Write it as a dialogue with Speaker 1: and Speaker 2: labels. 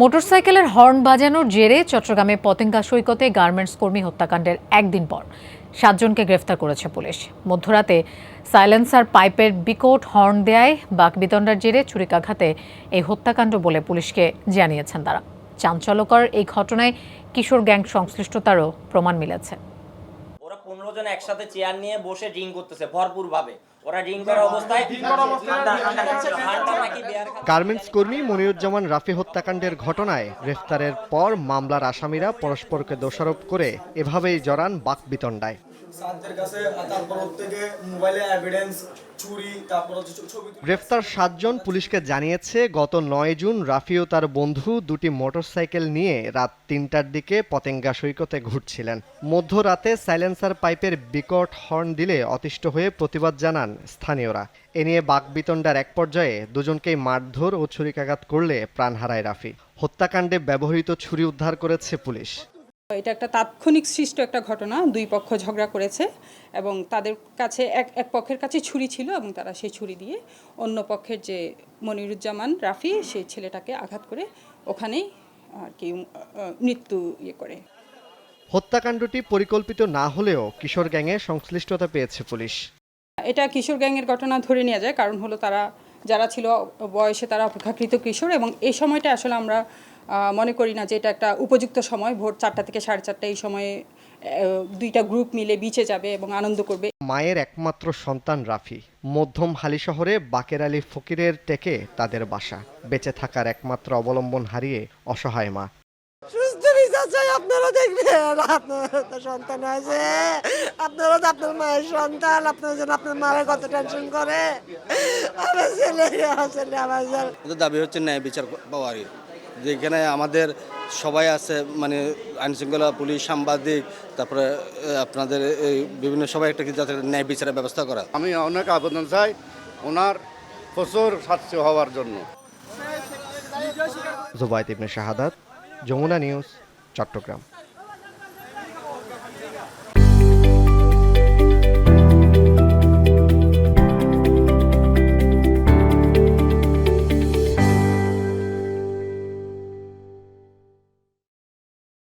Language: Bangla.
Speaker 1: মোটরসাইকেলের হর্ন বাজানোর জেরে চট্টগ্রামে পতেঙ্গা সৈকতে গার্মেন্টস কর্মী হত্যাকাণ্ডের একদিন পর সাতজনকে গ্রেফতার করেছে পুলিশ। মধ্যরাতে সাইলেন্সার পাইপের বিকট হর্ন দেয় বাকবিতণ্ডার জেরে ছুরিকাঘাতে এই হত্যাকাণ্ড বলে পুলিশকে জানিয়েছেন তারা। চাঞ্চল্যকর এই ঘটনায় কিশোর গ্যাং সংশ্লিষ্টতারও প্রমাণ মিলেছে।
Speaker 2: জন একসাথে চেয়ার নিয়ে বসে ড্রিঙ্ক করতেছে ভরপুর ভাবে ওরা ড্রিঙ্ক করা অবস্থায়।
Speaker 3: গার্মেন্টস কর্মী মনিরুজ্জামান রাফি হত্যাকাণ্ডের ঘটনায় গ্রেফতারের পর মামলার আসামিরা পরস্পরকে দোষারোপ করে এভাবেই জড়ান বাকবিতণ্ডায় গ্রেফতার সাতজন পুলিশকে জানিয়েছে, গত নয় জুন রাফি ও তার বন্ধু দুটি মোটরসাইকেল নিয়ে রাত তিনটার দিকে পতেঙ্গা সৈকতে ঘুরছিলেন। মধ্যরাতে সাইলেন্সার পাইপের বিকট হর্ন দিলে অতিষ্ঠ হয়ে প্রতিবাদ জানান স্থানীয়রা। এ নিয়ে বাকবিতণ্ডার এক পর্যায়ে দুজনকেই মারধর ও ছুরিকাঘাত করলে প্রাণ হারায় রাফি। হত্যাকাণ্ডে ব্যবহৃত ছুরি উদ্ধার করেছে পুলিশ।
Speaker 4: এটা একটা তাৎক্ষণিক সৃষ্ট একটা ঘটনা দুই পক্ষ ঝগড়া করেছে এবং তাদের কাছে এক এক পক্ষের কাছে ছুরি ছিল এবং তারা সেই ছুরি দিয়ে অন্য পক্ষের যে মনিরুজ্জামান রাফি সেই ছেলেটাকে আঘাত করে ওখানেই আর কি মৃত্যু ইয়ে করে।
Speaker 3: হত্যাকাণ্ডটি পরিকল্পিত না হলেও কিশোর গ্যাংয়ের সংশ্লিষ্টতা পেয়েছে পুলিশ।
Speaker 4: এটা কিশোর গ্যাংয়ের ঘটনা ধরে নেওয়া যায় কারণ হলো তারা যারা ছিল বয়সে তারা অপেক্ষাকৃত কিশোর এবং এই সময়টা আসলে আমরা মনে করি না যে এটা একটা উপযুক্ত সময়। ভোর চারটা থেকে সাড়ে চারটা এই সময়ে দুইটা গ্রুপ মিলে বিচে যাবে এবং আনন্দ করবে।
Speaker 3: মায়ের একমাত্র সন্তান রাফি। মধ্যম হালি শহরে বাকের আলী ফকিরের টেকে তাদের বাসা। বেঁচে থাকার একমাত্র অবলম্বন হারিয়ে অসহায় মা।
Speaker 5: চাই আপনারা দেখবেন। আপনার সন্তান আছে আপনারা তো আপনার মায়ের সন্তান। আপনার জন্য আপনার মায়ের কত টেনশন করে। আমার ছেলে আমার ছেলে আমার
Speaker 6: দাবি হচ্ছে ন্যায় বিচার পাওয়ারই। যেখানে আমাদের সবাই আছে মানে আইনশৃঙ্খলা পুলিশ সাংবাদিক তারপরে আপনাদের এই বিভিন্ন সবাই একটা যাতে ন্যায় বিচারের ব্যবস্থা করা
Speaker 7: আমি অনেক আবেদন চাই ওনার প্রচুর শাস্তি হওয়ার জন্য।
Speaker 3: জুবাইদ ইবনে শাহাদাত যমুনা নিউজ। চট্টগ্রাম।